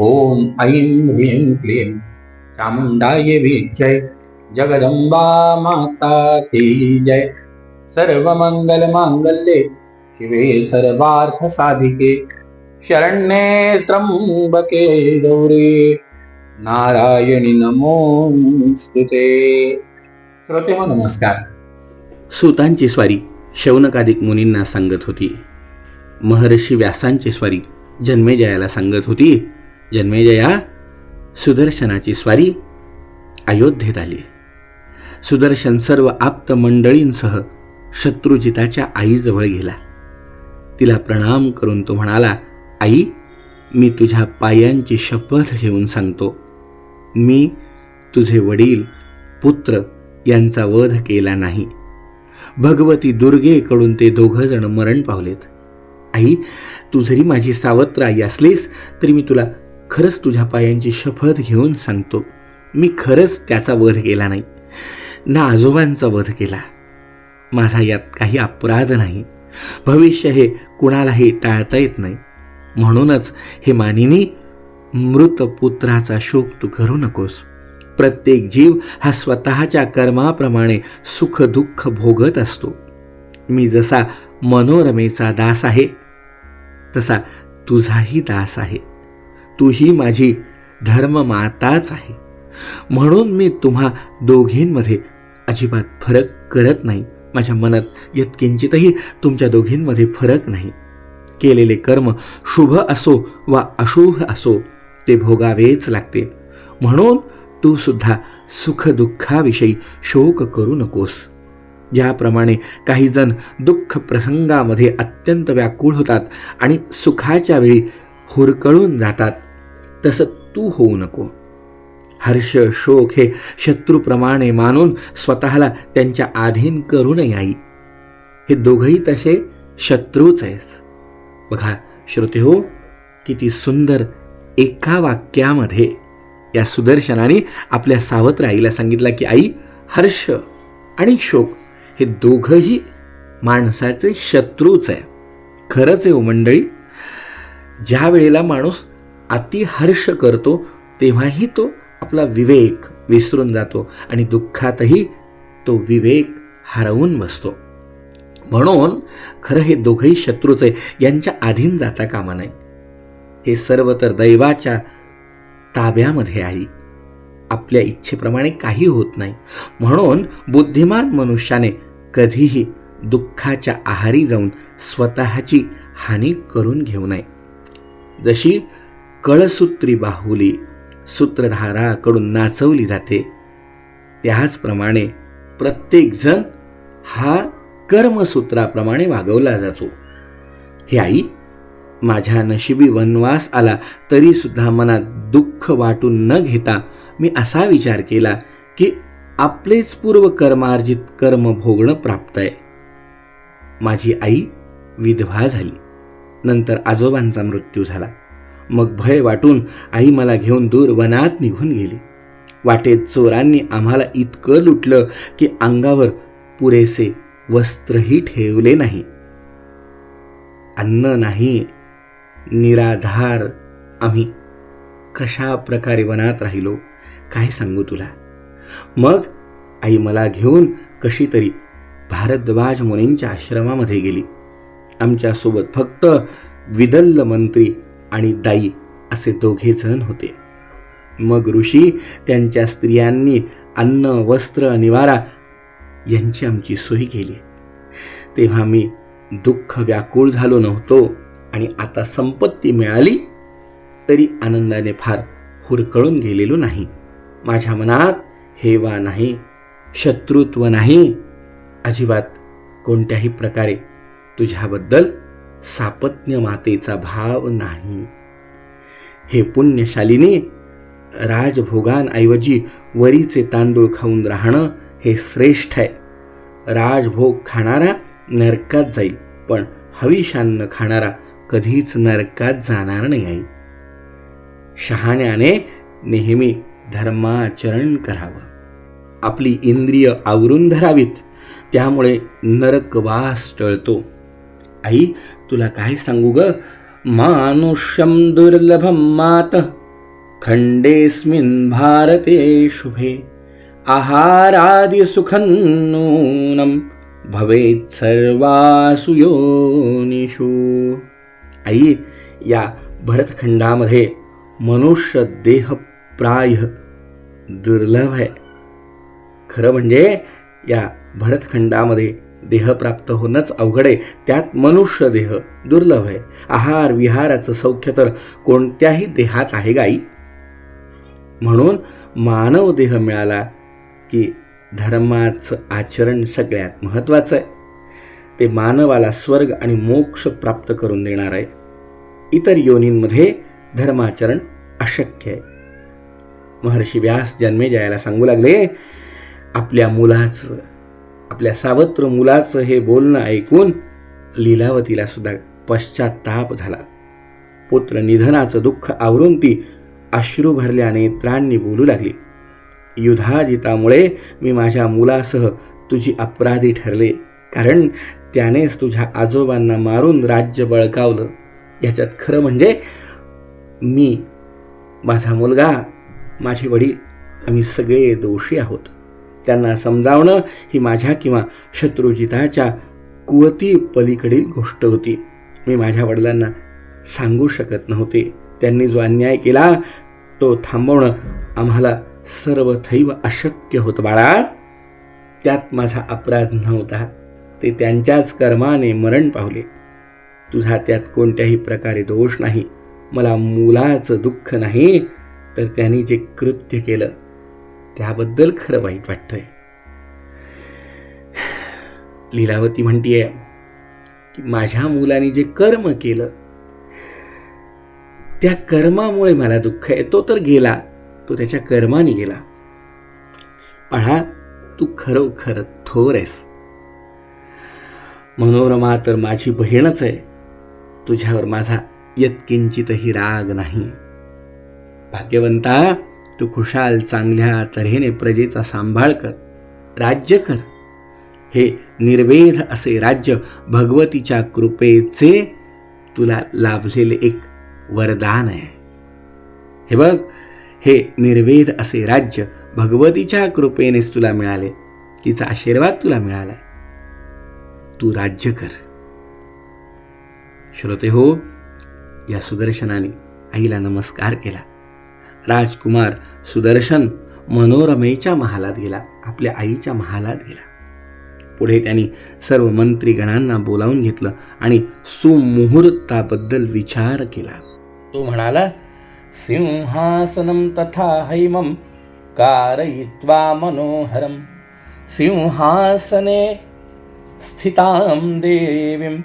ॐ ऐं ह्रीं क्लीं। चामुण्डाय विजय जगदंबा माता की जय। सर्वमंगल मांगल्ये शिवे सर्वार्थसाधिके। शरण्ये त्र्यम्बके गौरे। नारायणी नमोस्तुते श्रोते हो नमस्कार। सुतांची स्वारी शौनकाधिक मुनींना सांगत होती. महर्षी व्यासांची स्वारी जन्मेजयाला सांगत होती. जन्मेजया सुदर्शनाची स्वारी अयोध्येत आली. सुदर्शन सर्व आप्त मंडळींसह शत्रुजिताच्या आईजवळ गेला. तिला प्रणाम करून तो म्हणाला आई मी तुझ्या पायांची शपथ घेऊन सांगतो. मी तुझे वडील पुत्र यांचा वध केला नाही. भगवती दुर्गेकडून ते दोघं जण मरण पावलेत. आई तू जरी माझी सावत्र आई असलीस तरी मी तुला खरंच तुझ्या पायांची शपथ घेऊन सांगतो. मी खरंच त्याचा वध केला नाही. ना आजोबांचा वध केला. माझा यात काही अपराध नाही. भविष्य हे कुणालाही टाळता येत नाही. म्हणूनच हे मानिनी मृत पुत्राचा शोक तू करू नकोस. प्रत्येक जीव हा स्वतःच्या कर्माप्रमाणे सुख दुःख भोगत असतो. मी जसा मनोरमेचा दास आहे तसा तुझाही दास आहे. तू ही माझी धर्ममाताच आहे. म्हणून मी तुम्हा दोघींमध्ये अजिबात फरक करत नाही. माझ्या मनात यत्किंचितही तुमच्या दोघींमध्ये फरक नाही. केलेले कर्म शुभ असो वा अशुभ असो ते भोगावेच लागते. म्हणून तू सुद्धा सुखदुःखाविषयी शोक करू नकोस. ज्याप्रमाणे काही जण दुःख प्रसंगामध्ये अत्यंत व्याकुळ होतात आणि सुखाच्या वेळी हुरकळून जातात तसं तू होऊ नको. हर्ष शोक हे शत्रूप्रमाणे मानून स्वतःला त्यांच्या अधीन करू नये आई. हे दोघही तसे शत्रूच आहेस बघा श्रोते हो किती सुंदर एका वाक्यामध्ये या सुदर्शनाने आपल्या सावत्र आईला सांगितलं की आई हर्ष आणि शोक हे दोघंही माणसाचे शत्रूच आहे खरंच आहे हो मंडळी ज्या वेळेला माणूस अतिहर्ष करतो तेव्हाही तो आपला विवेक विसरून जातो आणि दुःखातही तो विवेक हरवून बसतो. म्हणून खरं हे दोघंही शत्रूच आहे यांच्या अधीन जाता कामा नाही हे सर्व तर दैवाच्या ताब्यामध्ये आहे. आपल्या इच्छेप्रमाणे काही होत नाही. म्हणून बुद्धिमान मनुष्याने कधीही दुःखाच्या आहारी जाऊन स्वतःची हानी करून घेऊ नये. जशी कळसूत्री बाहुली सूत्रधाराकडून नाचवली जाते. त्याचप्रमाणे प्रत्येकजण हा कर्मसूत्राप्रमाणे वागवला जातो. हे आई माझ्या नशिबी वनवास आला तरीसुद्धा मनात दुःख वाटून न घेता मी असा विचार केला की आपलेच पूर्व कर्मार्जित कर्म भोगणं प्राप्त आहे माझी आई विधवा झाली. नंतर आजोबांचा मृत्यू झाला. मग भय वाटून आई मला घेऊन दूर वनात निघून गेली. वाटेत चोरांनी आम्हाला इतकं लुटलं की अंगावर पुरेसे वस्त्रही ठेवले नाही. अन्न नाही निराधार आम्ही कशा प्रकारे वनात राहिलो काय सांगू तुला? मग आई मला घेऊन कशी तरी भारद्वाज मुनींच्या आश्रमामध्ये गेली. आमच्यासोबत फक्त विदल्ल मंत्री आणि दाई असे दोघे जण होते. मग ऋषी त्यांच्या स्त्रियांनी अन्न वस्त्र निवारा यांची आमची सोय केली. तेव्हा मी दुःख व्याकुळ झालो नव्हतो आणि आता संपत्ती मिळाली तरी आनंदाने फार हुरकळून गेलेलो नाही. माझ्या मनात हेवा नाही शत्रुत्व नाही. अजिबात कोणत्याही प्रकारे तुझ्याबद्दल सापत्न्य मातेचा भाव नाही. हे पुण्यशालीने राजभोगांऐवजी वरीचे तांदूळ खाऊन राहणं हे श्रेष्ठ आहे. राजभोग खाणारा नरकात जाईल पण हविषान्न खाणारा कधीच नरकात जाणार नाही. आहे शहाण्याने नेहमी धर्माचरण करावं. आपली इंद्रिय आवरून धरावीत त्यामुळे नरकवास टळतो. आई तुला काय सांगू ग? मानुष्यम दुर्लभम मात खंडेस्मिन भारते शुभे। आहारादि सुखं नूनम भवेत् सर्वासु योनिषु। आई या भरतखंडामध्ये मनुष्य देह प्राय दुर्लभ आहे। खरं म्हणजे या भरतखंडामध्ये देह प्राप्त होणंच अवघड आहे. त्यात मनुष्य देह दुर्लभ आहे. आहार विहाराचं सौख्य तर कोणत्याही देहात आहे गाई. म्हणून मानव देह मिळाला की धर्माचं आचरण सगळ्यात महत्त्वाचं आहे. ते मानवाला स्वर्ग आणि मोक्ष प्राप्त करून देणार आहे. इतर योनींमध्ये धर्माचरण अशक्य आहे. महर्षी व्यास जन्मेजयाला सांगू लागले आपल्या मुलाचं आपल्या सावत्र मुलाचं हे बोलणं ऐकून लीलावतीला सुद्धा पश्चाताप झाला. पुत्र निधनाचं दुःख आवरून ती अश्रू भरल्या नेत्रांनी बोलू लागली. युधाजितामुळे मी माझ्या मुलासह तुझी अपराधी ठरले. कारण त्यानेच तुझ्या आजोबांना मारून राज्य बळकावलं. याच्यात खरं म्हणजे मी माझा मुलगा माझे वडील आम्ही सगळे दोषी आहोत. त्यांना समजावणं ही माझ्या किंवा शत्रुजिताच्या कुवती पलीकडील गोष्ट होती. मी माझ्या वडिलांना सांगू शकत नव्हते. त्यांनी जो अन्याय केला तो थांबवणं आम्हाला सर्वथैव अशक्य होतं बाळा. त्यात माझा अपराध नव्हता. ते त्यांच्याच कर्माने मरण पावले. तुझा त्यात कोणत्याही प्रकारे दोष नाही. मला मुलाचं दुःख नाही. तर त्यांनी जे कृत्य केलं त्याबद्दल खरं वाईट वाटतंय. लीलावती म्हणतीये की माझ्या मुलाने जे कर्म केलं त्या कर्मामुळे मला दुःख आहे. तो तर गेला तो त्याच्या कर्माने गेला. पहा तू खरोखर थोर आहेस. मनोरमा तर माझी बहीणच आहे. तुझ्यावर माझा यत्किंचितही राग नाही. भाग्यवंता तू खुशाल चांगल्या तऱ्हेने प्रजेचा सांभाळ कर राज्य कर. हे निर्वेध असे राज्य भगवतीच्या कृपेचे तुला लाभलेले एक वरदान आहे. हे बघ हे निर्वेद असे राज्य भगवतीच्या कृपेनेच तुला मिळाले तिचा आशीर्वाद तुला मिळाला तू राज्य कर. श्रोते हो या सुदर्शनाने आईला नमस्कार केला. राजकुमार सुदर्शन मनोरमेच्या महालात गेला आपल्या आईच्या महालात गेला. पुढे त्यांनी सर्व मंत्रीगणांना बोलावून घेतलं आणि सुमुहूर्ताबद्दल विचार केला. तो म्हणाला सिंहासनं तथा हैमं कारयित्वा मनोहरं। सिंहासने स्थितां देवीं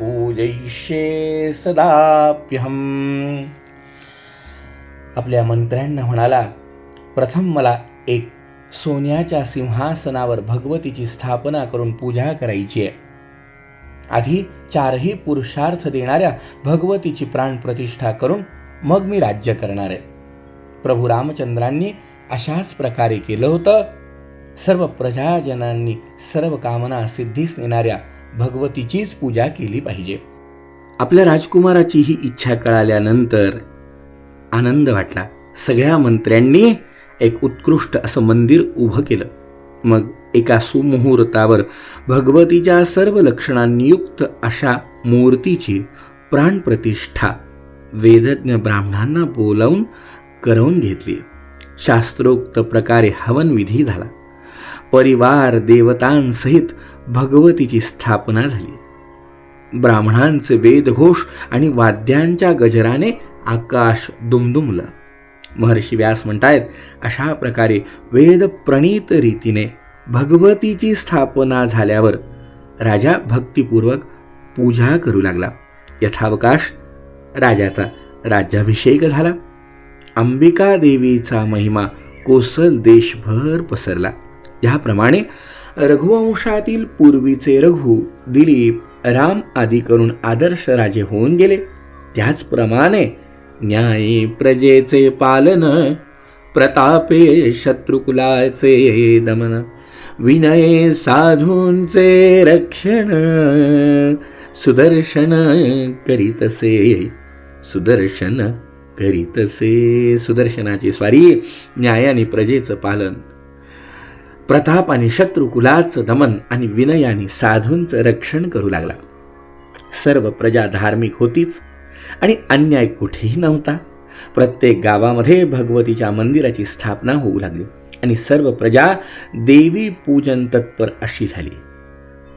पूजयिष्ये सदाप्यहम्। आपल्या मंत्र्यांना म्हणाला प्रथम मला एक सोन्याच्या सिंहासनावर भगवतीची स्थापना करून पूजा करायची आहे. आधी चारही पुरुषार्थ देणाऱ्या भगवतीची प्राणप्रतिष्ठा करून मग मी राज्य करणार आहे. प्रभू रामचंद्रांनी अशाच प्रकारे केलं होतं. सर्व प्रजाजनांनी सर्व कामना सिद्धीस नेणाऱ्या भगवतीचीच पूजा केली पाहिजे. आपल्या राजकुमाराची ही इच्छा कळाल्यानंतर आनंद वाटला. सगळ्या मंत्र्यांनी एक उत्कृष्ट असं मंदिर उभं केलं. मग एका सुमुहूर्तावर भगवतीच्या सर्व लक्षणांनियुक्त अशा मूर्तीची प्राणप्रतिष्ठा वेदज्ञ ब्राह्मणांना बोलावून करवून घेतली. शास्त्रोक्त प्रकारे हवनविधी झाला. परिवार देवतांसहित भगवतीची स्थापना झाली. ब्राह्मणांचे वेदघोष आणि वाद्यांच्या गजराने आकाश दुमदुमलं. महर्षी व्यास म्हणतायत अशा प्रकारे वेद प्रणीत रीतीने भगवतीची स्थापना झाल्यावर राजा भक्तिपूर्वक पूजा करू लागला. यथावकाश राजाचा राज्याभिषेक झाला. अंबिका देवीचा महिमा कोसल देशभर पसरला. याप्रमाणे रघुवंशातील पूर्वीचे रघु दिलीप राम आदी करून आदर्श राजे होऊन गेले. त्याचप्रमाणे न्यायी प्रजेचे पालन प्रतापे शत्रुकुलाचे दमन विनय साधूंचे रक्षण सुदर्शन करीतसे सुदर्शन करीतसे सुदर्शनाची स्वारी न्याय आणि प्रजेचं पालन प्रताप आणि शत्रुकुलाचं दमन आणि विनयाने साधूंचं रक्षण करू लागला. सर्व प्रजा धार्मिक होतीच. आणि अन्याय कुठेही नव्हता. प्रत्येक गावामध्ये भगवतीच्या मंदिराची स्थापना होऊ लागली आणि सर्व प्रजा देवी पूजन तत्पर अशी झाली.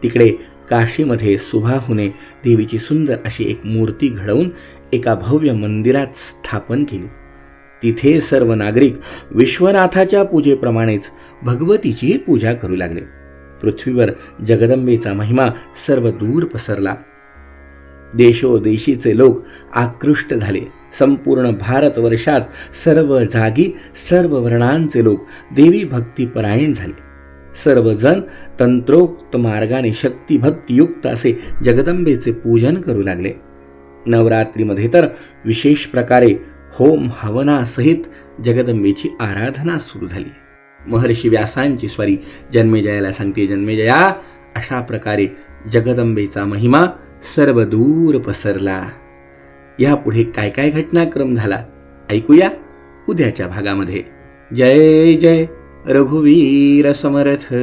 तिकडे काशीमध्ये सुभाहुने देवीची सुंदर अशी एक मूर्ती घडवून एका भव्य मंदिरात स्थापन केली. तिथे सर्व नागरिक विश्वनाथाच्या पूजेप्रमाणेच भगवतीची पूजा करू लागले. पृथ्वीवर जगदंबेचा महिमा सर्व दूर पसरला. देशोदेशीचे लोक आकृष्ट झाले. संपूर्ण भारतवर्षात सर्व जागी सर्व वर्णांचे लोक देवी भक्तीपरायण झाले. सर्वजण तंत्रोक्त मार्गाने शक्तिभक्तियुक्त असे जगदंबेचे पूजन करू लागले. नवरात्रीमध्ये तर विशेष प्रकारे होम हवनासहित जगदंबेची आराधना सुरू झाली. महर्षी व्यासांची स्वारी जन्मेजयाला सांगते जन्मेजया अशा प्रकारे जगदंबेचा महिमा सर्व दूर पसरला यापुढे काय काय घटनाक्रम झाला? ऐकूया उद्याच्या भागामध्ये. जय जय रघुवीर समर्थ.